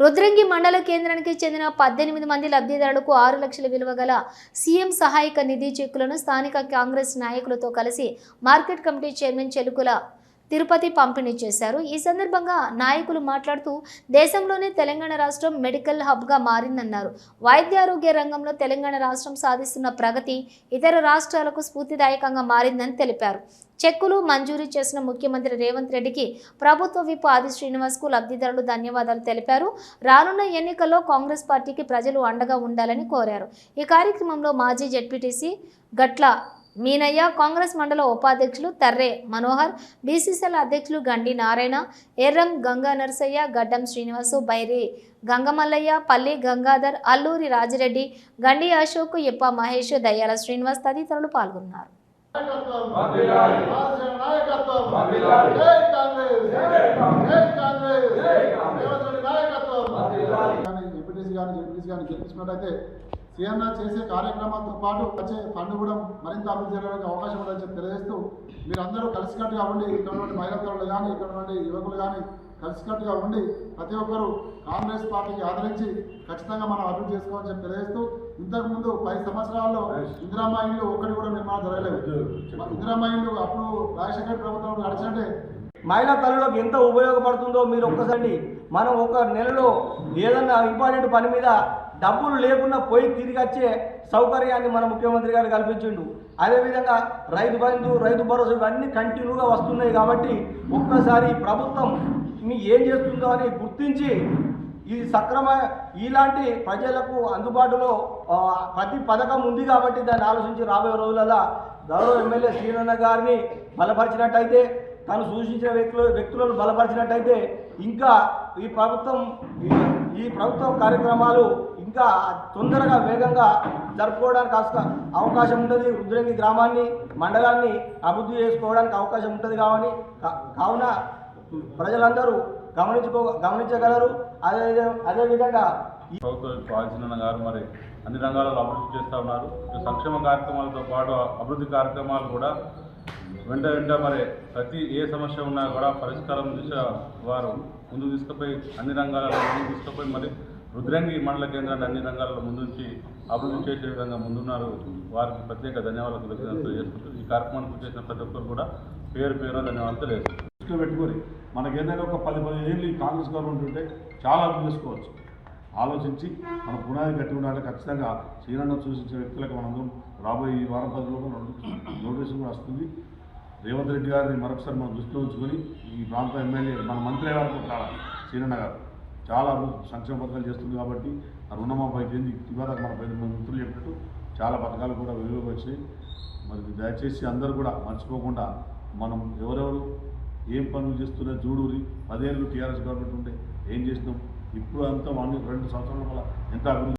రుద్రంగి మండల కేంద్రానికి చెందిన పద్దెనిమిది మంది లబ్ధిదారులకు ఆరు లక్షల విలువ గల సీఎం సహాయక నిధి చెక్కులను స్థానిక కాంగ్రెస్ నాయకులతో కలిసి market committee chairman Chelukula Tirupati పంపిణీ చేశారు. ఈ సందర్భంగా నాయకులు మాట్లాడుతూ దేశంలోనే తెలంగాణ రాష్ట్రం మెడికల్ హబ్గా మారిందన్నారు. వైద్యారోగ్య రంగంలో తెలంగాణ రాష్ట్రం సాధిస్తున్న ప్రగతి ఇతర రాష్ట్రాలకు స్ఫూర్తిదాయకంగా మారిందని తెలిపారు. చెక్కులు మంజూరు చేసిన ముఖ్యమంత్రి రేవంత్ రెడ్డికి ప్రభుత్వ విప్ ఆది శ్రీనివాస్కు లబ్ధిదారులు ధన్యవాదాలు తెలిపారు. రానున్న ఎన్నికల్లో కాంగ్రెస్ పార్టీకి ప్రజలు అండగా ఉండాలని కోరారు. ఈ కార్యక్రమంలో మాజీ జెడ్పీటీసీ గట్ల మీనయ్య కాంగ్రెస్ మండల ఉపాధ్యక్షులు తర్రే మనోహర్ బీసీసీఎల్ అధ్యక్షులు గండి నారాయణ ఎర్రం గంగా నరసయ్య గడ్డం శ్రీనివాసు బైరి గంగమల్లయ్య పల్లి గంగాధర్ అల్లూరి రాజిరెడ్డి గండి అశోక్ ఇప్ప మహేష్ దయ్యాల శ్రీనివాస్ తదితరులు పాల్గొన్నారు కానీ కానీ జెడ్పీటీసీ కానీ గెలిపించినట్టయితే సీఎం చేసే కార్యక్రమాలతో పాటు వచ్చే ఫండ్ కూడా మరింత అభివృద్ధి చేయడానికి అవకాశం ఉందని చెప్పి తెలియజేస్తూ మీరందరూ కలిసికట్టుగా ఉండి ఇక్కడ నుండి మహిళలు కానీ ఇక్కడ నుండి యువకులు కానీ కలిసికట్టుగా ఉండి ప్రతి ఒక్కరూ కాంగ్రెస్ పార్టీకి ఆదరించి ఖచ్చితంగా మనం అభివృద్ధి చేసుకోవాలని చెప్పి తెలియజేస్తూ ఇంతకు ముందు పది సంవత్సరాల్లో ఇందిరామా ఇల్లు ఒకటి కూడా నిర్మాణం జరగలేదు. ఇందిరామా ఇల్లు అప్పుడు రాజశేఖర్ ప్రభుత్వం నడిచంటే మహిళా తల్లులకు ఎంత ఉపయోగపడుతుందో మీరు ఒక్కసారి మనం ఒక నెలలో ఏదన్నా ఇంపార్టెంట్ పని మీద డబ్బులు లేకుండా పోయి తిరిగి వచ్చే సౌకర్యాన్ని మన ముఖ్యమంత్రి గారు కల్పించిండు. అదేవిధంగా రైతు బంధు రైతు భరోసా ఇవన్నీ కంటిన్యూగా వస్తున్నాయి కాబట్టి ఒక్కసారి ప్రభుత్వం మీ ఏం చేస్తుందో అని గుర్తించి ఇది సక్రమ ఇలాంటి ప్రజలకు అందుబాటులో ప్రతి పథకం ఉంది కాబట్టి దాన్ని ఆలోచించి రాబోయే రోజులలో గౌరవ ఎమ్మెల్యే శ్రీనన్న గారిని బలపరిచినట్టయితే తను సూచించిన వ్యక్తులు వ్యక్తులను బలపరిచినట్టయితే ఇంకా ఈ ప్రభుత్వం ఈ- ప్రభుత్వ ప్రభుత్వం కార్యక్రమాలు ఇంకా తొందరగా వేగంగా జరుపుకోవడానికి అవకాశం ఉంటుంది రుద్రంగి గ్రామాన్ని మండలాన్ని అభివృద్ధి చేసుకోవడానికి అవకాశం ఉంటుంది కావని కా- కావున ప్రజలందరూ గమనించుకో గమనించగలరు. అదే అదేవిధంగా ప్రభుత్వం గారు మరి అన్ని రంగాలలో అభివృద్ధి చేస్తూ ఉన్నారు. సంక్షేమ కార్యక్రమాలతో పాటు అభివృద్ధి కార్యక్రమాలు కూడా వెంట వెంట మరి ప్రతి ఏ సమస్య ఉన్నా కూడా పరిష్కారం దిశ వారు ముందుకు తీసుకుపోయి అన్ని రంగాలలో ముందు తీసుకుపోయి మరి రుద్రంగి మండల కేంద్రాన్ని అన్ని రంగాలలో ముందుంచి అభివృద్ధి చేసే విధంగా ముందున్నారు. వారికి ప్రత్యేక ధన్యవాదాలు కృతజ్ఞతలు చేసుకుంటూ ఈ కార్యక్రమానికి చేసిన ప్రతి ఒక్కరు కూడా పేరు పేరు ధన్యవాదాలు తెలియజేస్తారు పెట్టుకొని మనకి ఏదైనా ఒక పది పదిహేను ఏళ్ళు కాంగ్రెస్ గవర్నమెంట్ ఉంటే చాలా అభివృద్ధి చేసుకోవచ్చు. ఆలోచించి మన పునాది కట్టి ఉండాలి. ఖచ్చితంగా శ్రీరన్న సూచించిన వ్యక్తులకు మనందరం రాబోయే ఈ వారం పది లోపల నోటీసు కూడా వస్తుంది. రేవంత్ రెడ్డి గారిని మరొకసారి మనం దృష్టిలో ఉంచుకొని ఈ ప్రాంత ఎమ్మెల్యే మన మంత్రి వరకు చాలా సీనన్న గారు. చాలా సంక్షేమ పథకాలు చేస్తుంది కాబట్టి ఆ రుణమాఫీ అయిపోయింది. ఇవాళ మన పది మంది మిత్రులు చెప్పినట్టు చాలా పథకాలు కూడా వెలుగులోకి వచ్చినాయి. మరి దయచేసి అందరూ కూడా మర్చిపోకుండా మనం ఎవరెవరు ఏం పనులు చేస్తున్నా చూడూరి పదేళ్ళు టీఆర్ఎస్ గవర్నమెంట్ ఉంటే ఏం చేసినాం? ఇప్పుడు అంతా వాళ్ళు రెండు సంవత్సరాల వల్ల ఎంత అభివృద్ధి